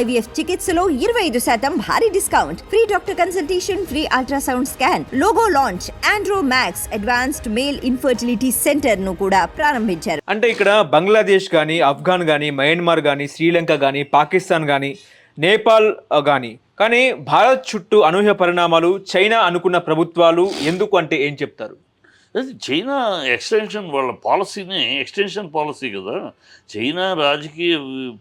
IVF చికిత్సలో ఇరవై ఐదు శాతం భారీ discount. Free doctor consultation free ultrasound scan logo launch Andro Max advanced male infertility సెంటర్ను కూడా ప్రారంభించారు. అంటే ఇక్కడ బంగ్లాదేశ్ కానీ ఆఫ్ఘాన్ కానీ మయన్మార్ కానీ శ్రీలంక కానీ పాకిస్తాన్ కానీ నేపాల్ కానీ కానీ భారత్ చుట్టూ అనూహ్య పరిణామాలు చైనా అనుకున్న ప్రభుత్వాలు ఎందుకు అంటే ఏం చెప్తారు? అది చైనా ఎక్స్టెన్షన్ వాళ్ళ పాలసీనే ఎక్స్టెన్షన్ పాలసీ కదా. చైనా రాజకీయ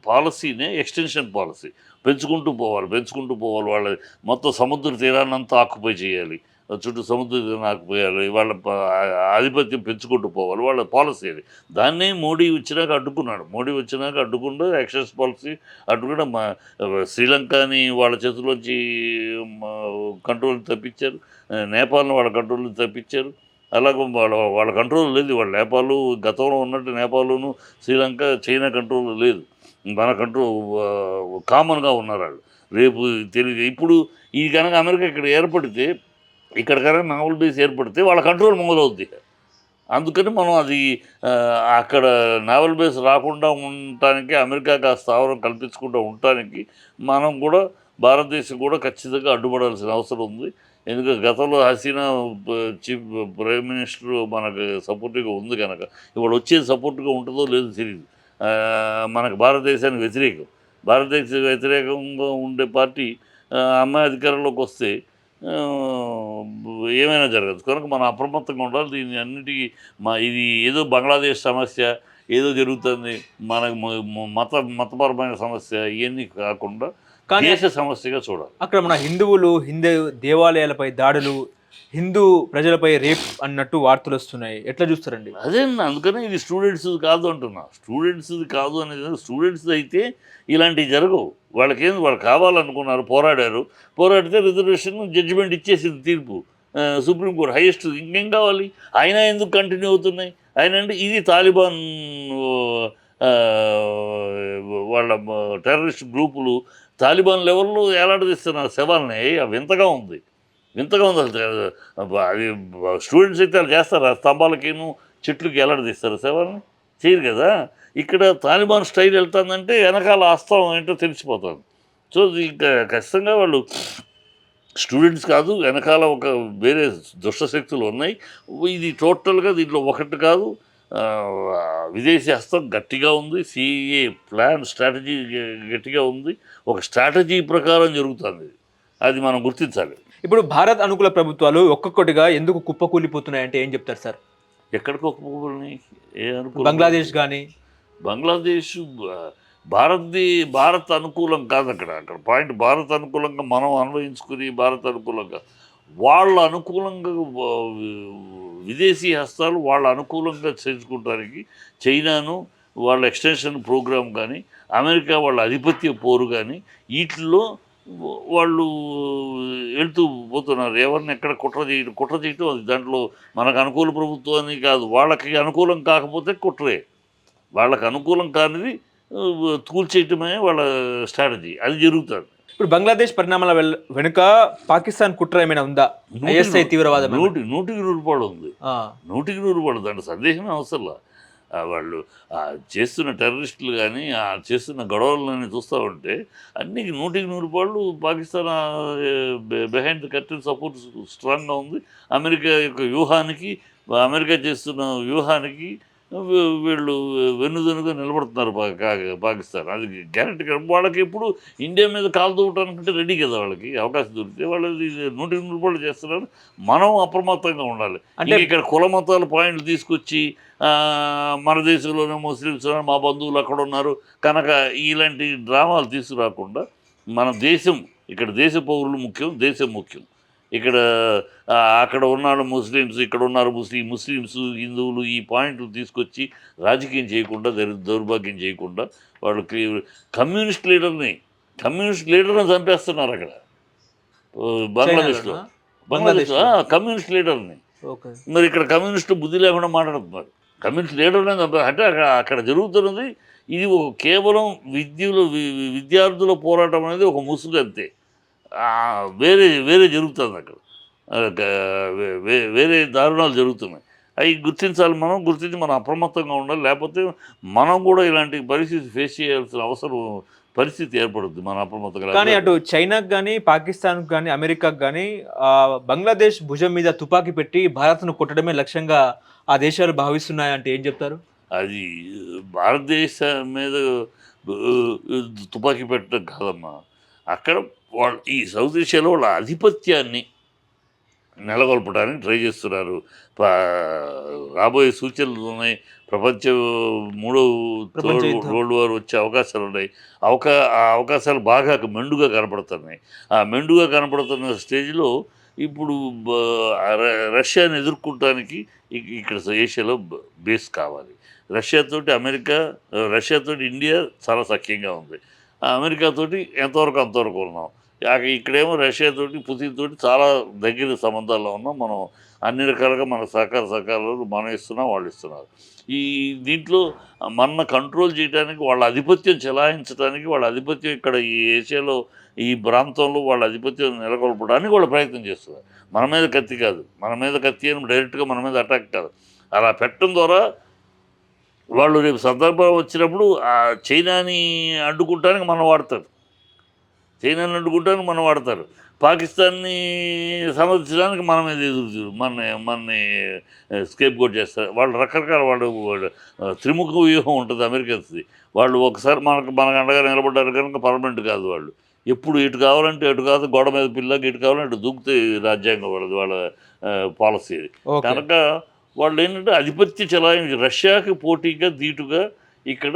పాలసీనే ఎక్స్టెన్షన్ పాలసీ. పెంచుకుంటూ పోవాలి పెంచుకుంటూ పోవాలి. వాళ్ళ మొత్తం సముద్ర తీరాన్నంతా ఆక్యుపై చేయాలి. చుట్టూ సముద్ర తీరాన్ని ఆకుపోయాలి వాళ్ళ ఆధిపత్యం పెంచుకుంటూ పోవాలి. వాళ్ళ పాలసీ అది. దాన్నే మోడీ వచ్చినాక అడ్డుకున్నాడు. మోడీ వచ్చినాక అడ్డుకుంటూ ఎక్సెస్ పాలసీ అడ్డుకుండా మా శ్రీలంకని వాళ్ళ చేతిలోంచి కంట్రోల్ తప్పించారు. నేపాల్ని వాళ్ళ కంట్రోల్ తప్పించారు. అలాగే వాళ్ళ వాళ్ళ కంట్రోల్ లేదు. వాళ్ళ నేపాలు గతంలో ఉన్నట్టు నేపాల్ను శ్రీలంక చైనా కంట్రోల్ లేదు. మన కంట్రోల్ కామన్గా ఉన్నారు వాళ్ళు. రేపు తెలియదు ఇప్పుడు ఈ కనుక అమెరికా ఇక్కడ ఏర్పడితే ఇక్కడ కనుక నావల్ బేస్ ఏర్పడితే వాళ్ళ కంట్రోల్ మొదలవుద్ది. అందుకని మనం అది అక్కడ నావల్ బేస్ రాకుండా ఉండటానికి అమెరికాకి ఆ స్థావరం కల్పించకుండా ఉండటానికి మనం కూడా భారతదేశం కూడా ఖచ్చితంగా అడ్డుపడాల్సిన అవసరం ఉంది. ఎందుకంటే గతంలో హసీనా చీఫ్ ప్రైమ్ మినిస్టర్ మనకు సపోర్టివ్గా ఉంది కనుక. ఇప్పుడు వచ్చేది సపోర్ట్గా ఉంటుందో లేదో తెలియదు మనకు భారతదేశానికి వ్యతిరేకం. భారతదేశ వ్యతిరేకంగా ఉండే పార్టీ అమ్మాయి అధికారంలోకి వస్తే ఏమైనా జరగదు. కనుక మనం అప్రమత్తంగా ఉండాలి. దీన్ని అన్నిటికీ మా ఇది ఏదో బంగ్లాదేశ్ సమస్య ఏదో జరుగుతుంది. మనకు మత మతపరమైన సమస్య ఇవన్నీ కాకుండా దేశ సమస్యగా చూడాలి. అక్కడ మన హిందువులు హిందూ దేవాలయాలపై దాడులు హిందూ ప్రజలపై రేప్ అన్నట్టు వార్తలు వస్తున్నాయి. ఎట్లా చూస్తారండి? అదే అందుకనే ఇది స్టూడెంట్స్ కాదు అంటున్నా. స్టూడెంట్స్ కాదు అనేది స్టూడెంట్స్ అయితే ఇలాంటివి జరగవు. వాళ్ళకేం వాళ్ళు కావాలనుకున్నారు పోరాడారు. పోరాడితే రిజర్వేషన్ జడ్జిమెంట్ ఇచ్చేసింది తీర్పు. సుప్రీంకోర్టు హైయెస్ట్ ఇంకేం కావాలి? అయినా ఎందుకు కంటిన్యూ అవుతున్నాయి? ఆయన అంటే ఇది తాలిబాన్ వాళ్ళ టెర్రరిస్ట్ గ్రూపులు తాలిబాన్ లెవెల్లో ఏలాడదీస్తున్న శవాలని వింతగా ఉంది. వింతగా ఉంది. అసలు అది స్టూడెంట్స్ అయితే వాళ్ళు చేస్తారు. ఆ స్తంభాలకిను చెట్లకి ఎలాడదీస్తారు శవాలని. చేయరు కదా. ఇక్కడ తాలిబాన్ స్టైల్ వెళ్తుందంటే వెనకాల ఆస్తవం ఏంటో తెలిసిపోతుంది. సో ఇంకా ఖచ్చితంగా వాళ్ళు స్టూడెంట్స్ కాదు వెనకాల ఒక వేరే దుష్టశక్తులు ఉన్నాయి. ఇది టోటల్గా దీంట్లో ఒకటి కాదు. ఆ, విదేశీ హస్తం గట్టిగా ఉంది సిఏ ప్లాన్ స్ట్రాటజీ గట్టిగా ఉంది. ఒక స్ట్రాటజీ ప్రకారం జరుగుతుంది. అది మనం గుర్తించాలి. ఇప్పుడు భారత్ అనుకూల ప్రభుత్వాలు ఒక్కొక్కటిగా ఎందుకు కుప్పకూలిపోతున్నాయి అంటే ఏం చెప్తారు సార్? ఎక్కడికి అనుకూలం? బంగ్లాదేశ్ కానీ బంగ్లాదేశ్ భారత్ది భారత్ అనుకూలం కాదు అక్కడ. అక్కడ పాయింట్ భారత్ అనుకూలంగా మనం అన్వయించుకుని భారత్ అనుకూలంగా. వాళ్ళ అనుకూలంగా విదేశీ హస్తాలు వాళ్ళ అనుకూలంగా చేసుకుంటానికి చైనాను వాళ్ళ ఎక్స్టెన్షన్ ప్రోగ్రాం కానీ అమెరికా వాళ్ళ ఆధిపత్య పోరు కానీ వీటిల్లో వాళ్ళు వెళ్తూ పోతున్నారు. ఎవరిని ఎక్కడ కుట్ర చేయడం కుట్ర చేయటం అది దాంట్లో మనకు అనుకూల ప్రభుత్వాన్ని కాదు. వాళ్ళకి అనుకూలం కాకపోతే కుట్రే. వాళ్ళకి అనుకూలం కానిది తూల్చేయటమే వాళ్ళ స్ట్రాటజీ. అది జరుగుతుంది. ఇప్పుడు బంగ్లాదేశ్ పరిణామాల వెనుక పాకిస్తాన్ కుట్ర ఏమైనా ఉందా? ఐఎస్ఐ తీవ్రవాదం? నూటి నూటికి నూరు రూపాయలు ఉంది. నూటికి నూరు రూపాయలు దాంట్లో సందేహమే అవసరంలా ఆ వాళ్ళు చేస్తున్న టెర్రరిస్టులు కానీ ఆ చేస్తున్న గొడవలని చూస్తూ ఉంటే అన్ని నూటికి నూరు రూపాయలు Pakistan behind the curtain support స్ట్రాంగ్గా ఉంది. అమెరికా యొక్క వ్యూహానికి అమెరికా చేస్తున్న వ్యూహానికి వీళ్ళు వెన్నుదనుగా నిలబడుతున్నారు పాకిస్తాన్. అది గ్యారెంటీ వాళ్ళకి ఎప్పుడు ఇండియా మీద కాలు దూవటానికంటే రెడీ కదా వాళ్ళకి. అవకాశం దొరికితే వాళ్ళు నూటికి నూరు రూపాయలు చేస్తున్నారు. మనం అప్రమత్తంగా ఉండాలి. అంటే ఇక్కడ కుల మతాల పాయింట్లు తీసుకొచ్చి మన దేశంలోనే ముస్లిమ్స్ ఉన్నారు, మా బంధువులు అక్కడ ఉన్నారు. కనుక ఇలాంటి డ్రామాలు తీసుకురాకుండా మన దేశం ఇక్కడ దేశ పౌరులు ముఖ్యం దేశం ముఖ్యం. ఇక్కడ అక్కడ ఉన్నాడు ముస్లిమ్స్ ఇక్కడ ఉన్నారు ముస్లిం ముస్లిమ్స్ హిందువులు ఈ పాయింట్లు తీసుకొచ్చి రాజకీయం చేయకుండా దౌర్- దౌర్భాగ్యం చేయకుండా వాళ్ళు కమ్యూనిస్ట్ లీడర్ని కమ్యూనిస్ట్ లీడర్ని చంపేస్తున్నారు అక్కడ. బంగ్లాదేశ్లో? బంగ్లాదేశ్ కమ్యూనిస్ట్ లీడర్ని. ఓకే. మరి ఇక్కడ కమ్యూనిస్టు బుద్ధి లేకుండా మాట్లాడుతున్నారు. కమ్యూనిస్ట్ లీడర్నే చంపారు అంటే అక్కడ అక్కడ జరుగుతున్నది ఇది ఒక కేవలం విద్యలో విద్యార్థుల పోరాటం అనేది ఒక ముసుగు అంతే. వేరే వేరే జరుగుతుంది అక్కడ. వేరే దారుణాలు జరుగుతున్నాయి. అవి గుర్తించాలి మనం గుర్తించి మనం అప్రమత్తంగా ఉండాలి. లేకపోతే మనం కూడా ఇలాంటి పరిస్థితి ఫేస్ చేయాల్సిన అవసరం పరిస్థితి ఏర్పడుద్ది మన అప్రమత్తంగా. కానీ అటు చైనాకు కానీ పాకిస్తాన్కు కానీ అమెరికాకు కానీ బంగ్లాదేశ్ భుజం మీద తుపాకీ పెట్టి భారత్ను కొట్టడమే లక్ష్యంగా ఆ దేశాలు భావిస్తున్నాయంటే ఏం చెప్తారు? అది భారతదేశం మీద తుపాకీ పెట్టడం కాదమ్మా. అక్కడ వాళ్ళ ఈ సౌత్ ఏషియాలో వాళ్ళ ఆధిపత్యాన్ని నెలకొల్పడానికి ట్రై చేస్తున్నారు. రాబోయే సూచనలు ఉన్నాయి ప్రపంచ మూడో. వరల్డ్ వార్ వచ్చే అవకాశాలు ఉన్నాయి అవకా ఆ అవకాశాలు బాగా మెండుగా కనపడుతున్నాయి. ఆ మెండుగా కనపడుతున్న స్టేజ్లో ఇప్పుడు రష్యాని ఎదుర్కొనడానికి ఇ- ఇక్కడ ఏషియాలో బేస్ కావాలి. రష్యాతోటి అమెరికా రష్యాతోటి ఇండియా చాలా సఖ్యంగా ఉంది. అమెరికాతోటి ఎంతవరకు అంతవరకు ఉన్నాం? ఇక ఇక్కడేమో రష్యాతోటి పుతిన్ తోటి చాలా దగ్గర సంబంధాల్లో ఉన్నాం. మనం అన్ని రకాలుగా మన సహకార సహకారాలు మనం ఇస్తున్నాం వాళ్ళు ఇస్తున్నారు. ఈ దీంట్లో మన కంట్రోల్ చేయడానికి వాళ్ళ ఆధిపత్యం చెలాయించడానికి వాళ్ళ ఆధిపత్యం ఇక్కడ ఈ ఏషియాలో ఈ ప్రాంతంలో వాళ్ళ ఆధిపత్యం నెలకొల్పడానికి వాళ్ళు ప్రయత్నం చేస్తున్నారు. మన మీద కత్తి కాదు. మన మీద కత్తి అని డైరెక్ట్గా మన మీద అటాక్ కాదు. అలా పెట్టడం ద్వారా వాళ్ళు రేపు సందర్భం వచ్చినప్పుడు ఆ చైనాని అడ్డుకుంటానికి మనం వాడతారు. చైనాని అడ్డుకుంటానికి మనం వాడతారు. పాకిస్తాన్ని సమర్థించడానికి మన మీద ఎదురు మన మనని స్కేప్ కోట్ చేస్తారు. వాళ్ళు రకరకాల వాళ్ళు త్రిముఖ వ్యూహం ఉంటుంది అమెరికన్స్ది. వాళ్ళు ఒకసారి మనకు మనకు అండగా నిలబడ్డారు కనుక పర్మనెంట్ కాదు వాళ్ళు. ఎప్పుడు ఇటు కావాలంటే ఎటు కాదు గోడ మీద పిల్లకి ఇటు కావాలంటే ఇటు దూకితే రాజ్యాంగం వాళ్ళది వాళ్ళ పాలసీ కనుక వాళ్ళు ఏంటంటే ఆధిపత్య చలాయించి రష్యాకి పోటీగా ధీటుగా ఇక్కడ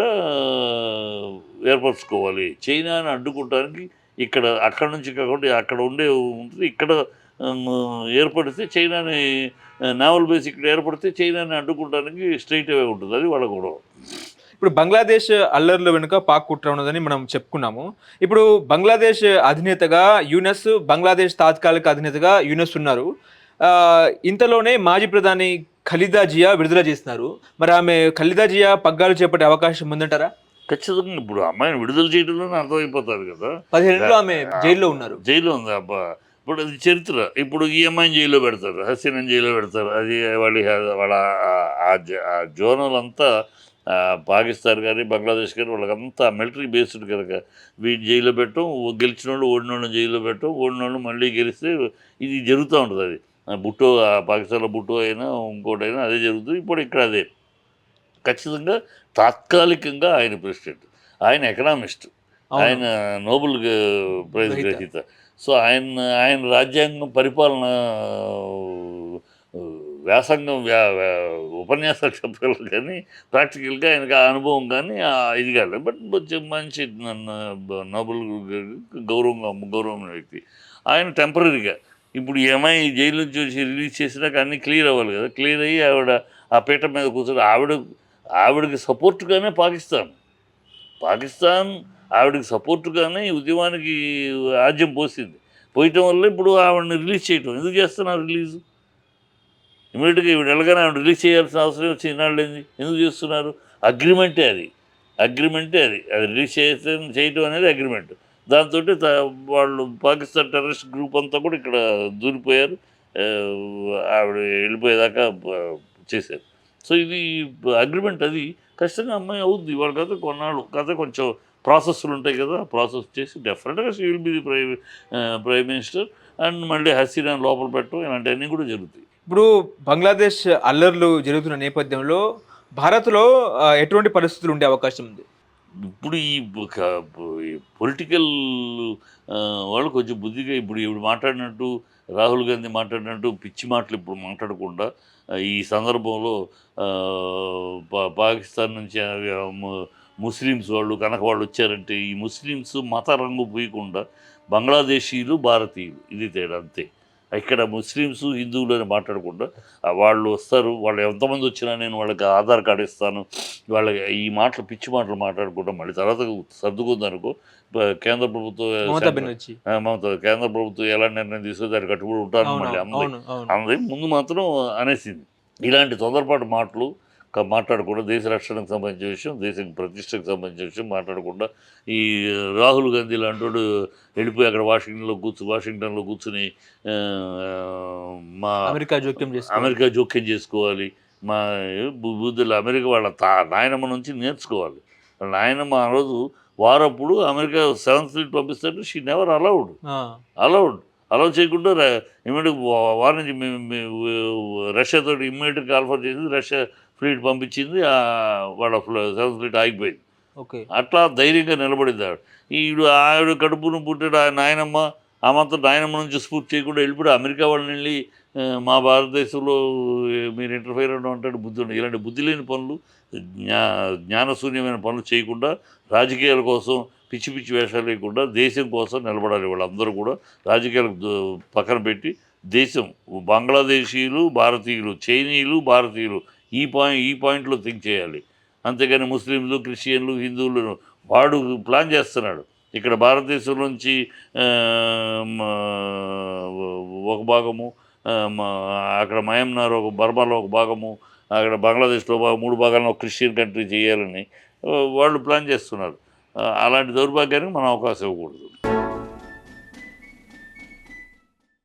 ఏర్పరచుకోవాలి. చైనాని అడ్డుకోవడానికి ఇక్కడ అక్కడ నుంచి కాకుండా అక్కడ ఉండే ఉంటుంది. ఇక్కడ ఏర్పడితే చైనాని నావల్ బేస్ ఇక్కడ ఏర్పడితే చైనాని అడ్డుకోవడానికి స్ట్రైట్ అవే ఉంటుంది. అది వాళ్ళ గొడవ. ఇప్పుడు బంగ్లాదేశ్ అల్లర్ల వెనుక పాక్ కుట్ర ఉన్నదని మనం చెప్పుకున్నాము. ఇప్పుడు బంగ్లాదేశ్ అధినేతగా యూనస్ బంగ్లాదేశ్ తాత్కాలిక అధినేతగా యూనస్ ఉన్నారు. ఇంతలోనే మాజీ ప్రధాని ఖలీదా జియా విడుదల చేస్తున్నారు. మరి ఆమె ఖలీదా జియా పగ్గాలు చేపట్టే అవకాశం ఉందంటారా? ఖచ్చితంగా ఇప్పుడు అమ్మాయిని విడుదల చేయడంలోనే అర్థమైపోతుంది కదా. పదిహేనులో ఆమె జైల్లో ఉన్నారు. జైల్లో ఉంది అబ్బా. ఇప్పుడు అది చరిత్ర. ఇప్పుడు ఈ అమ్మాయిని జైల్లో పెడతారు హసీనాని జైల్లో పెడతారు. అది వాళ్ళ వాళ్ళ ఆ- జోనల్ అంతా పాకిస్తాన్ కానీ బంగ్లాదేశ్ కానీ వాళ్ళకంతా మిలిటరీ బేస్డ్ కనుక వీటి జైల్లో పెట్టడం గెలిచిన వాళ్ళు ఓడిన వాళ్ళని జైల్లో పెట్టడం ఓడిన వాళ్ళు మళ్ళీ గెలిస్తే ఇది జరుగుతూ ఉంటుంది అది. బుట్టో పాకిస్తాన్లో బుట్టో అయినా ఇంకోటైనా అదే జరుగుతుంది. ఇప్పుడు ఇక్కడ అదే. ఖచ్చితంగా తాత్కాలికంగా ఆయన ప్రెసిడెంట్. ఆయన ఎకనామిస్ట్. ఆయన నోబెల్ ప్రైజ్ గ్రహీత. సో ఆయన ఆయన రాజ్యాంగం పరిపాలన వ్యాసంగం వ్యా ఉపన్యాసాలు చెప్పగలరు కానీ ప్రాక్టికల్గా ఆయనకి ఆ అనుభవం కానీ ఇది కాదు. బట్ కొంచెం మంచి నోబెల్ గౌరవంగా గౌరవమైన వ్యక్తి. ఆయన టెంపరీగా. ఇప్పుడు ఏమై జైలు నుంచి వచ్చి రిలీజ్ చేసినాక అన్నీ క్లియర్ అవ్వాలి కదా. క్లియర్ అయ్యి ఆవిడ ఆ పీట మీద కూర్చొని ఆవిడ ఆవిడకి సపోర్ట్గానే పాకిస్తాన్. పాకిస్తాన్ ఆవిడకి సపోర్ట్గానే ఈ ఉద్యమానికి ఆజ్యం పోసింది. పోయటం వల్ల ఇప్పుడు ఆవిడని రిలీజ్ చేయటం. ఎందుకు చేస్తున్నారు రిలీజ్? ఇమీడియట్గా ఈవిడ వెళ్ళగానే ఆవిడ రిలీజ్ చేయాల్సిన అవసరం వచ్చి ఇన్నాళ్ళు ఎందుకు చేస్తున్నారు? అగ్రిమెంటే అది. అగ్రిమెంటే అది. అది రిలీజ్ చేస్తే చేయటం అనేది అగ్రిమెంట్. దాంతో వాళ్ళు పాకిస్తాన్ టెర్రరిస్ట్ గ్రూప్ అంతా కూడా ఇక్కడ దూరిపోయారు. ఆవిడ వెళ్ళిపోయేదాకా చేశారు. సో ఇది అగ్రిమెంట్ అది. ఖచ్చితంగా అమ్మాయి అవుద్ది. వాళ్ళ కథ కొన్నాళ్ళు. కథ కొంచెం ప్రాసెస్లు ఉంటాయి కదా ప్రాసెస్ చేసి డెఫినెట్గా she will be the prime prime minister and మళ్ళీ హసీనా లోపల పెట్టడం ఇలాంటివన్నీ కూడా జరుగుతాయి. ఇప్పుడు బంగ్లాదేశ్ అల్లర్లు జరుగుతున్న నేపథ్యంలో భారత్లో ఎటువంటి పరిస్థితులు ఉండే అవకాశం ఉంది? ఇప్పుడు ఈ పొలిటికల్ వాళ్ళు కొంచెం బుద్ధిగా ఇప్పుడు ఇప్పుడు మాట్లాడినట్టు రాహుల్ గాంధీ మాట్లాడినట్టు పిచ్చి మాటలు ఇప్పుడు మాట్లాడకుండా ఈ సందర్భంలో పా- పాకిస్తాన్ నుంచి ముస్లిమ్స్ వాళ్ళు కనుక వాళ్ళు వచ్చారంటే ఈ ముస్లిమ్స్ మత రంగు పోయకుండా బంగ్లాదేశీయులు భారతీయులు. ఇది తేడా అంతే. ఇక్కడ ముస్లిమ్స్ హిందువులు అని మాట్లాడకుండా వాళ్ళు వస్తారు వాళ్ళు ఎంతమంది వచ్చినా నేను వాళ్ళకి ఆధార్ కార్డు ఇస్తాను వాళ్ళకి ఈ మాటలు పిచ్చి మాటలు మాట్లాడకుండా మళ్ళీ తర్వాత సర్దుకుందనుకో కేంద్ర ప్రభుత్వం మమతా కేంద్ర ప్రభుత్వం ఎలా నిర్ణయం తీసుకుంటే దానికి కట్టుబడి ఉంటాను మళ్ళీ అంది అవును అవును. అంది ముందు మాత్రం అనేసింది. ఇలాంటి తొందరపాటు మాటలు మాట్లాడకుండా దేశ రక్షణకు సంబంధించిన విషయం దేశ ప్రతిష్టకు సంబంధించిన విషయం మాట్లాడకుండా ఈ రాహుల్ గాంధీ లాంటి వెళ్ళిపోయి అక్కడ వాషింగ్టన్లో కూర్చు వాషింగ్టన్లో కూర్చుని మా అమెరికా జోక్యం చేసి అమెరికా జోక్యం చేసుకోవాలి. మా బుద్ధులు అమెరికా వాళ్ళ తా నాయనమ్మ నుంచి నేర్చుకోవాలి. నాయనమ్మ ఆ రోజు వారప్పుడు అమెరికా సెవెంత్ ఫ్లీట్ పంపిస్తే she never allowed. Allowed. Allow చేయకుండా ఇమ్మీడియట్ వార్ నుంచి మేము- మేము రష్యాతో ఇమ్మీడియట్ కాల్ఫర్ చేసింది రష్యా ఫ్లీట్ పంపించింది ఆ వాళ్ళ సెవెంత్ ఫ్లీట్ ఆగిపోయింది. ఓకే. అట్లా ధైర్యంగా నిలబడింది ఆవిడ. ఈడు ఆవిడ కడుపును పుట్టాడు ఆ నాయనమ్మ ఆ మాత్రం నాయనమ్మ నుంచి స్ఫూర్తి చేయకుండా వెళ్ళిపోయి అమెరికా వాళ్ళని వెళ్ళి మా భారతదేశంలో మీరు ఇంటర్ఫైర్ అవడం అంటాడు బుద్ధి ఉండదు. ఇలాంటి బుద్ధి లేని పనులు జ్ఞా జ్ఞానశూన్యమైన పనులు చేయకుండా రాజకీయాల కోసం పిచ్చి పిచ్చి వేషాలు లేకుండా దేశం కోసం నిలబడాలి. వాళ్ళందరూ కూడా రాజకీయాలకు ద- పక్కన పెట్టి దేశం బంగ్లాదేశీయులు భారతీయులు చైనీయులు భారతీయులు ఈ పాయింట్ ఈ పాయింట్లో థింక్ చేయాలి. అంతేగాని ముస్లింలు క్రిస్టియన్లు హిందువులు వాడు ప్లాన్ చేస్తున్నాడు. ఇక్కడ భారతదేశం నుంచి ఒక భాగము అక్కడ మయన్మార్ ఒక బర్మాలో ఒక భాగము అక్కడ బంగ్లాదేశ్లో మూడు భాగాలను ఒక క్రిస్టియన్ కంట్రీ చేయాలని వాళ్ళు ప్లాన్ చేస్తున్నారు. అలాంటి దౌర్భాగ్యానికి మనం అవకాశం ఇవ్వకూడదు.